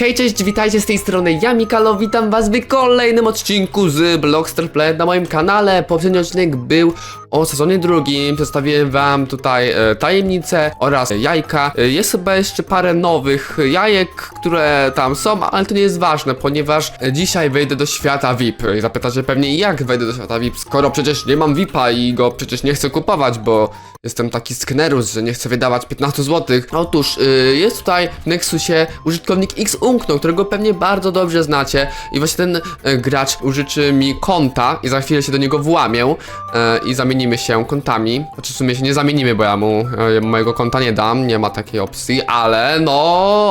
Hej, cześć, witajcie z tej strony ja Mikalo, witam was w kolejnym odcinku z Blockster Play na moim kanale. Poprzedni odcinek był o sezonie drugim, przedstawiłem wam tutaj e, tajemnice oraz jajka. E, jest chyba jeszcze parę nowych jajek, które tam są, ale to nie jest ważne, ponieważ e, dzisiaj wejdę do świata VIP. I zapytacie pewnie jak wejdę do świata VIP, skoro przecież nie mam VIPa i go przecież nie chcę kupować, bo jestem taki sknerus, że nie chcę wydawać 15 zł. Otóż y, jest tutaj w Nexusie użytkownik X Unkno, którego pewnie bardzo dobrze znacie i właśnie ten y, gracz użyczy mi konta i za chwilę się do niego włamię y, i zamienimy się kontami. Znaczy w sumie się nie zamienimy, bo ja mu y, mojego konta nie dam, nie ma takiej opcji, ale no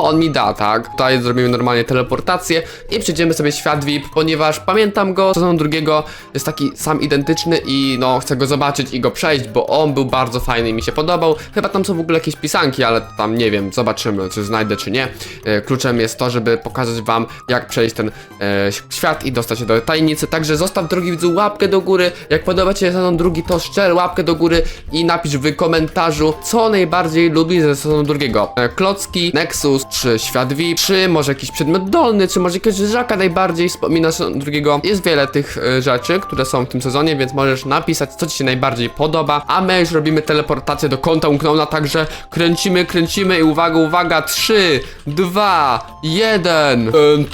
on mi da, tak? Tutaj zrobimy normalnie teleportację i przejdziemy sobie świat VIP, ponieważ pamiętam go z drugiego, jest taki sam identyczny i no chcę go zobaczyć i go przejść, bo on był bardzo fajny i mi się podobał. Chyba tam są w ogóle jakieś pisanki, ale tam nie wiem, zobaczymy, czy znajdę, czy nie. E, Kluczem jest to, żeby pokazać wam, jak przejść ten e, świat i dostać się do tajemnicy. Także zostaw, drogi widzu, łapkę do góry. Jak podoba ci się sezon drugi, to szczer łapkę do góry i napisz w komentarzu, co najbardziej lubisz ze sezonu drugiego. E, Klocki, Nexus, czy świat VIP, czy może jakiś przedmiot dolny, czy może jakiegoś żaka najbardziej wspomina sezon drugiego. Jest wiele tych e, rzeczy, które są w tym sezonie, więc możesz napisać, co ci się najbardziej podoba. A my już robimy teleportację do konta Unknowna, także kręcimy, kręcimy i uwaga, uwaga, 3, 2, 1. Ten, ten,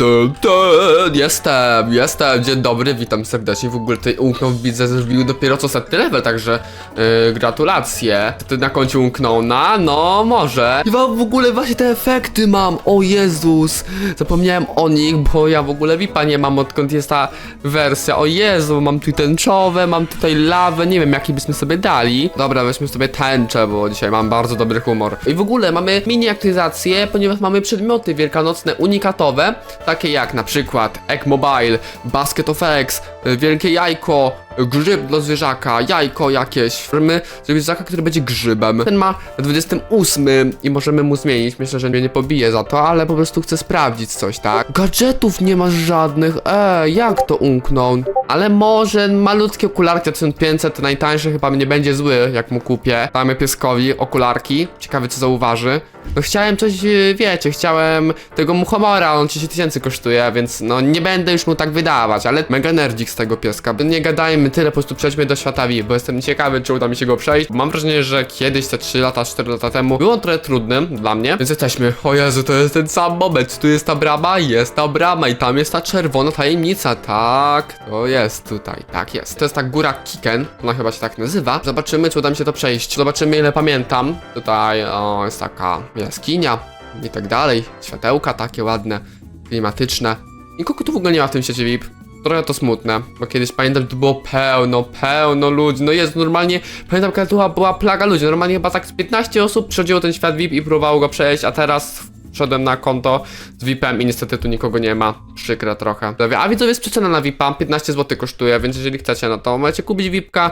ten. Jestem, jestem, dzień dobry, witam serdecznie. W ogóle tutaj Unknown widzę, że wbił dopiero co setny level, także yy, gratulacje. Ty na koncie Unknowna, no może. I wam w ogóle właśnie te efekty mam, o Jezus. Zapomniałem o nich, bo ja w ogóle VIPa nie mam odkąd jest ta wersja. O Jezu, mam tu tęczowe, mam tutaj lawę, nie wiem jaki byśmy sobie dali. Dobra, weźmy sobie tęczę, bo dzisiaj mam bardzo dobry humor. I w ogóle mamy mini aktywizację, ponieważ mamy przedmioty wielkanocne unikatowe, takie jak na przykład Egg Mobile, Basket of Eggs, y, wielkie jajko, grzyb dla zwierzaka, jajko jakieś. Możemy zrobić zwierzaka, który będzie grzybem. Ten ma na 28 i możemy mu zmienić. Myślę, że mnie nie pobije za to, ale po prostu chcę sprawdzić coś, tak? Gadżetów nie masz żadnych. Eee, jak to umknął? Ale może malutkie okularki za 1500, to najtańsze chyba nie będzie zły, jak mu kupię. Damy pieskowi okularki. Ciekawy, co zauważy. No chciałem coś, e, wiecie, chciałem tego muchomora, on 30 tysięcy kosztuje, więc no nie będę już mu tak wydawać, ale mega nerdzik z tego pieska. Nie gadajmy tyle, po prostu przejdźmy do świata VIP, bo jestem ciekawy, czy uda mi się go przejść. Mam wrażenie, że kiedyś, te 3 lata, 4 lata temu, było trochę trudnym dla mnie, więc jesteśmy. O Jezu, to jest ten sam moment, tu jest ta brama, jest ta brama i tam jest ta czerwona tajemnica, tak, to jest tutaj, tak jest. To jest ta góra Kiken, ona chyba się tak nazywa. Zobaczymy, czy uda mi się to przejść. Zobaczymy, ile pamiętam. Tutaj, o, jest taka jaskinia i tak dalej. Światełka takie ładne, klimatyczne. Nikogo tu w ogóle nie ma w tym świecie VIP. Trochę to smutne, bo kiedyś pamiętam, tu było pełno, pełno ludzi. No jest normalnie, pamiętam, kiedy tu była plaga ludzi. Normalnie chyba tak z 15 osób przechodziło ten świat VIP i próbowało go przejść, a teraz wszedłem na konto z VIP-em i niestety tu nikogo nie ma. Przykre trochę. A widzowie jest przecena na VIP-a, 15 zł kosztuje, więc jeżeli chcecie, no to możecie kupić VIP-ka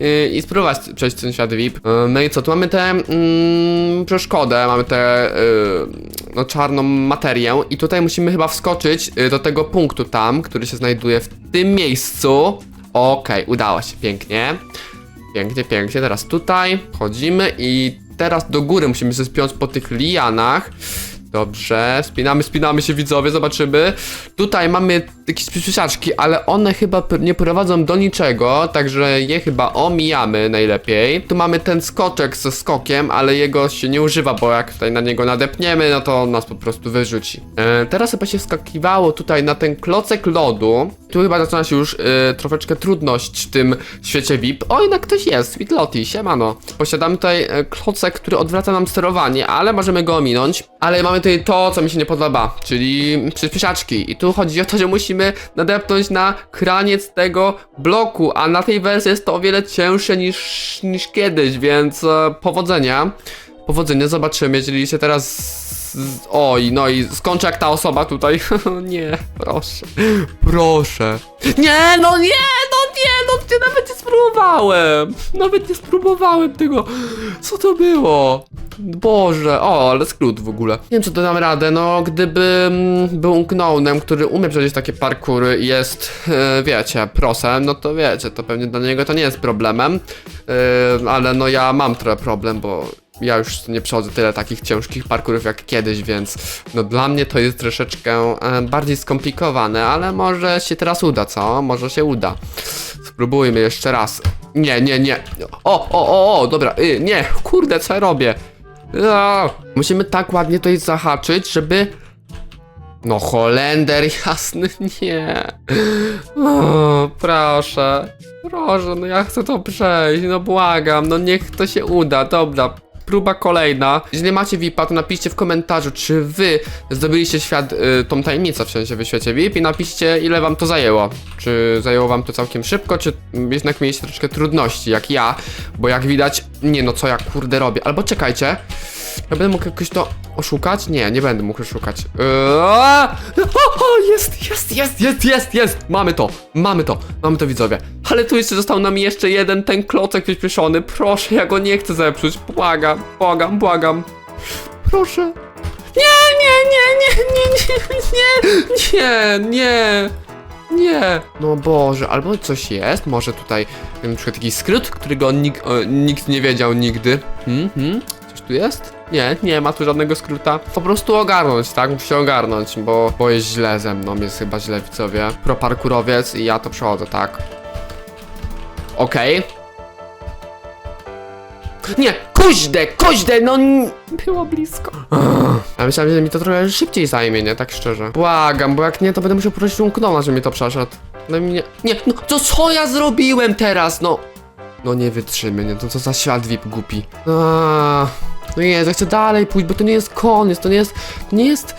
yy, i spróbować przejść ten świat VIP. Yy, no i co, tu mamy tę mm, przeszkodę, mamy tę yy, no, czarną materię i tutaj musimy chyba wskoczyć yy, do tego punktu tam, który się znajduje w tym miejscu. Okej, udało się, pięknie. Pięknie, pięknie, teraz tutaj chodzimy i teraz do góry musimy się spiąć po tych lianach. Dobrze, spinamy, spinamy się widzowie, zobaczymy. Tutaj mamy jakieś przyspieszaczki, ale one chyba nie prowadzą do niczego, także je chyba omijamy najlepiej. Tu mamy ten skoczek ze skokiem, ale jego się nie używa, bo jak tutaj na niego nadepniemy, no to on nas po prostu wyrzuci. E, teraz chyba się wskakiwało tutaj na ten klocek lodu. Tu chyba zaczyna się już e, troszeczkę trudność w tym świecie VIP. O, jednak ktoś jest, Witloti, siemano. Posiadamy tutaj e, klocek, który odwraca nam sterowanie, ale możemy go ominąć. Ale mamy tutaj to, co mi się nie podoba, czyli przyspieszaczki. I tu chodzi o to, że musimy nadepnąć na kraniec tego bloku, a na tej wersji jest to o wiele cięższe niż, niż kiedyś, więc e, powodzenia. Powodzenia, zobaczymy, jeżeli się teraz... Oj, no i skończę jak ta osoba tutaj. nie, proszę. Proszę. Nie, no nie, no nie, no nie, nawet nie spróbowałem. Nawet nie spróbowałem tego. Co to było? Boże, o, ale skrót w ogóle. Nie wiem, czy to dam radę, no, gdybym był Gnownem, który umie przejść takie parkury i jest, e, wiecie, prosem, no to wiecie, to pewnie dla niego to nie jest problemem, e, ale no ja mam trochę problem, bo ja już nie przechodzę tyle takich ciężkich parkurów jak kiedyś, więc no dla mnie to jest troszeczkę e, bardziej skomplikowane, ale może się teraz uda, co? Może się uda. Spróbujmy jeszcze raz. Nie, nie, nie. O, o, o, o, dobra, y, nie, kurde, co ja robię? A, musimy tak ładnie tutaj zahaczyć, żeby... No Holender, jasny, nie. O, proszę, proszę, no ja chcę to przejść, no błagam, no niech to się uda, dobra. Próba kolejna. Nie macie VIP-a, to napiszcie w komentarzu, czy wy zdobyliście świat, y, tą tajemnicę w sensie w świecie VIP i napiszcie, ile wam to zajęło. Czy zajęło wam to całkiem szybko, czy jednak mieliście troszeczkę trudności, jak ja, bo jak widać, nie no, co ja kurde robię. Albo czekajcie, ja będę mógł jakoś to oszukać? Nie, nie będę mógł oszukać. Eee, o, jest, jest, jest, jest, jest, jest! Mamy to, mamy to, mamy to widzowie. Ale tu jeszcze został nam jeszcze jeden ten klocek przyspieszony. Proszę, ja go nie chcę zepsuć. Błagam, błagam, błagam. Proszę. Nie, nie, nie, nie, nie, nie, nie, nie. Nie. No Boże, albo coś jest, może tutaj na przykład jakiś skrót, którego nikt, nikt nie wiedział nigdy. Hmm, hmm. Coś tu jest? Nie, nie ma tu żadnego skróta. Po prostu ogarnąć, tak? Muszę się ogarnąć, bo, bo jest źle ze mną, jest chyba źle widzowie. Pro parkurowiec i ja to przechodzę, tak? Okej. Nie, kuźde, kuźde, no Było blisko. Ja myślałem, że mi to trochę szybciej zajmie, nie? Tak szczerze. Błagam, bo jak nie, to będę musiał prosić Unknoma, żeby mi to przeszedł. No i mnie... Nie, no to co ja zrobiłem teraz, no? No nie wytrzymy, nie? To co za świat VIP głupi. Aaaa, no Jezu, ja chcę dalej pójść, bo to nie jest koniec, to nie jest... To nie jest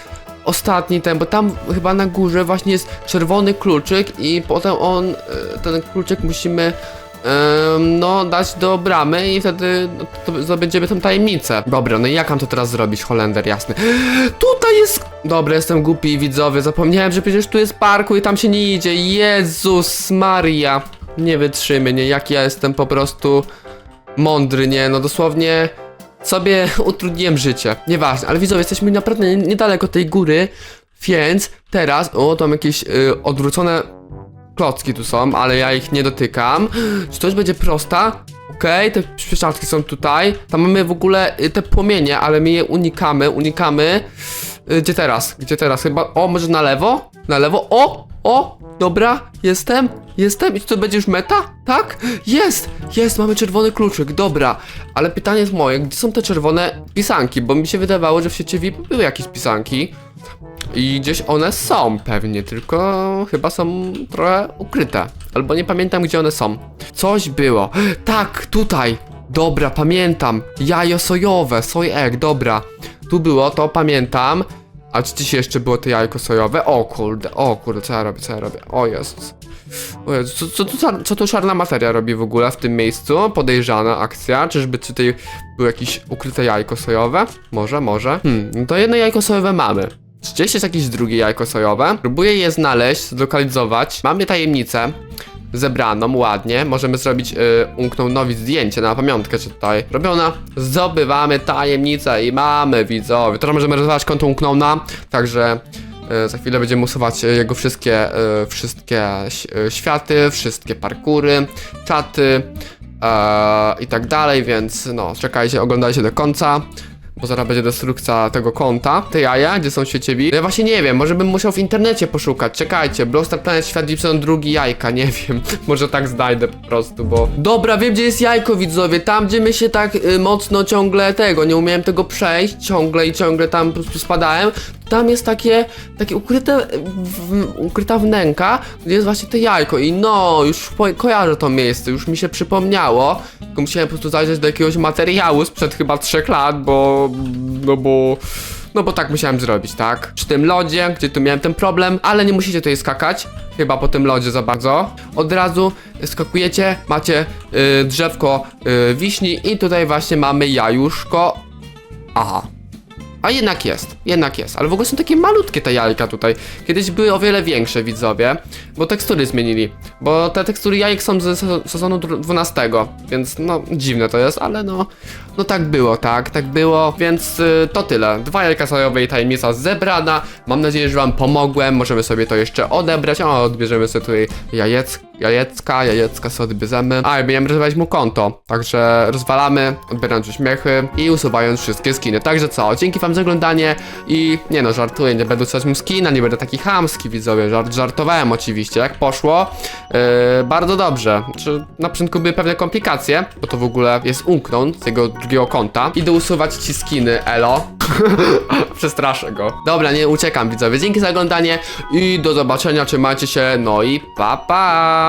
ostatni ten, bo tam chyba na górze właśnie jest czerwony kluczyk i potem on, e, ten kluczyk musimy no dać do bramy i wtedy zdobędziemy tą tajemnicę. Dobra, no i jak mam to teraz zrobić, Holender, jasny. Tutaj jest... Dobra, jestem głupi, widzowie, zapomniałem, że przecież tu jest parku i tam się nie idzie. Jezus Maria. Nie wytrzymy, nie, jak ja jestem po prostu mądry, nie, no dosłownie sobie utrudniłem życie. Nieważne, ale widzowie, jesteśmy naprawdę nie- niedaleko tej góry, więc teraz, o, tam jakieś y, odwrócone klocki tu są, ale ja ich nie dotykam. Czy to już będzie prosta? Okej, te przyspieszarki są tutaj. Tam mamy w ogóle y, te płomienie, ale my je unikamy, unikamy. Y, Gdzie teraz? Gdzie teraz? Chyba, o, może na lewo? Na lewo? O! O! Dobra, jestem, jestem. I to będzie już meta? Tak? Jest! Jest, mamy czerwony kluczyk, dobra. Ale pytanie jest moje, gdzie są te czerwone pisanki? Bo mi się wydawało, że w sieci VIP były jakieś pisanki. I gdzieś one są pewnie, tylko chyba są trochę ukryte. Albo nie pamiętam gdzie one są. Coś było. Tak, tutaj. Dobra, pamiętam. Jajo sojowe, soy egg, dobra. Tu było, to pamiętam. A czy dziś jeszcze było to jajko sojowe? O kurde, o kurde, co ja robię, co ja robię? O Jezus. O Jezus, co, co, tu, co tu czarna materia robi w ogóle w tym miejscu? Podejrzana akcja. Czyżby tutaj było jakieś ukryte jajko sojowe? Może, może. Hmm, no to jedno jajko sojowe mamy. Gdzieś jest jakieś drugie jajko sojowe? Próbuję je znaleźć, zlokalizować. Mamy tajemnicę zebraną ładnie. Możemy zrobić y, Unknownowi zdjęcie na pamiątkę, czy tutaj robiona. Zdobywamy tajemnicę i mamy widzowie. Teraz możemy rozwijać konto Unknowna, także y, za chwilę będziemy usuwać jego wszystkie, y, wszystkie y, światy, wszystkie parkury, czaty e, i tak dalej, więc no, czekajcie, oglądajcie do końca. Bo zaraz będzie destrukcja tego konta. Te jaja, gdzie są świecie VIP? Ja właśnie nie wiem, może bym musiał w internecie poszukać. Czekajcie, Blockstar Planet Świat są drugi jajka, nie wiem. może tak znajdę po prostu, bo... Dobra, wiem gdzie jest jajko, widzowie. Tam, gdzie my się tak y, mocno ciągle tego, nie umiałem tego przejść ciągle i ciągle tam po prostu spadałem. Tam jest takie, takie ukryte, w, ukryta wnęka, gdzie jest właśnie to jajko i no, już po, kojarzę to miejsce, już mi się przypomniało. Tylko musiałem po prostu zajrzeć do jakiegoś materiału sprzed chyba trzech lat, bo, no bo, no bo tak musiałem zrobić, tak? Przy tym lodzie, gdzie tu miałem ten problem, ale nie musicie tutaj skakać, chyba po tym lodzie za bardzo. Od razu skakujecie, macie y, drzewko y, wiśni i tutaj właśnie mamy jajuszko. Aha, a jednak jest, jednak jest. Ale w ogóle są takie malutkie te jajka tutaj. Kiedyś były o wiele większe, widzowie, bo tekstury zmienili. Bo te tekstury jajek są ze se- sezonu dru- 12, więc no dziwne to jest, ale no No tak było, tak, tak było, więc y, to tyle. Dwa jajka sojowe i tajemnica zebrana. Mam nadzieję, że wam pomogłem. Możemy sobie to jeszcze odebrać. O, odbierzemy sobie tutaj jajec, jajecka, jajecka sobie odbierzemy. A, i będziemy rozwalać mu konto. Także rozwalamy, odbierając uśmiechy i usuwając wszystkie skiny. Także co, dzięki wam za oglądanie i nie no, żartuję, nie będę usuwać mu skina, nie będę taki chamski widzowie, żart, żartowałem oczywiście, jak poszło. Yy, bardzo dobrze. Czy na początku były pewne komplikacje, bo to w ogóle jest unknąć z jego drugiego konta. Idę usuwać ci skiny, elo. Przestraszę go. Dobra, nie uciekam widzowie. Dzięki za oglądanie i do zobaczenia, trzymajcie się, no i pa pa!